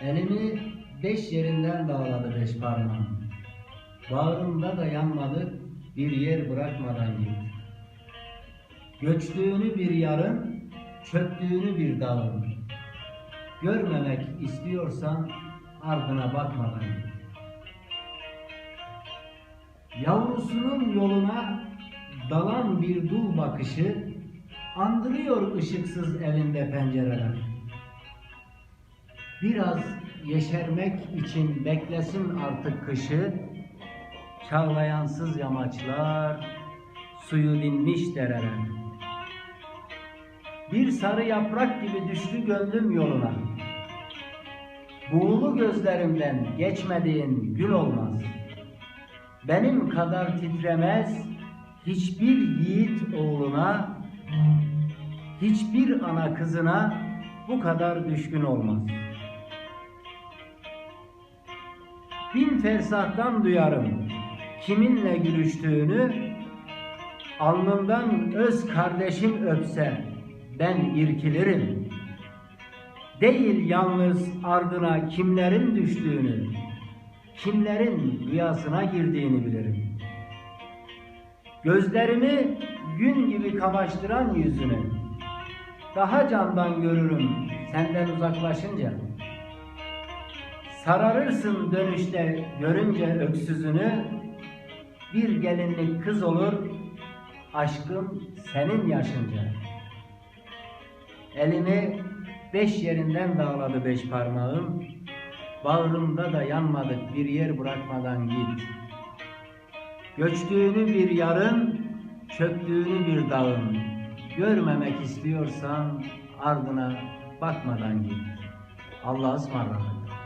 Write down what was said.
Elimi beş yerinden dağladı beş parmağım. Bağrımda da yanmadı bir yer bırakmadan git. Göçtüğünü bir yarın, çöktüğünü bir dağın. Görmemek istiyorsan ardına bakmadan git. Yavrusunun yoluna dalan bir dul bakışı andırıyor ışıksız evinde pencereler. Biraz yeşermek için beklesin artık kışı, çağlayansız yamaçlar, suyu dinmiş dereler. Bir sarı yaprak gibi düştü gönlüm yoluna. Buğulu gözlerimden geçmediğin gün olmaz. Benim kadar titremez hiçbir yiğit oğluna, hiçbir ana kızına bu kadar düşkün olmaz. Bin fersahtan duyarım kiminle gülüştüğünü, alnından öz kardeşim öpse ben irkilirim. Değil yalnız ardına kimlerin düştüğünü, kimlerin rüyasına girdiğini bilirim. Gözlerimi gün gibi kamaştıran yüzünü, daha candan görürüm senden uzaklaşınca. Sararırsın dönüşte görünce öksüzünü, bir gelinlik kız olur, aşkım senin yaşınca. Elimi beş yerinden dağladı beş parmağım, bağrımda da yanmadık bir yer bırakmadan git. Göçtüğünü bir yarın, çöktüğünü bir dağın, görmemek istiyorsan ardına bakmadan git. Allah'a ısmarladık.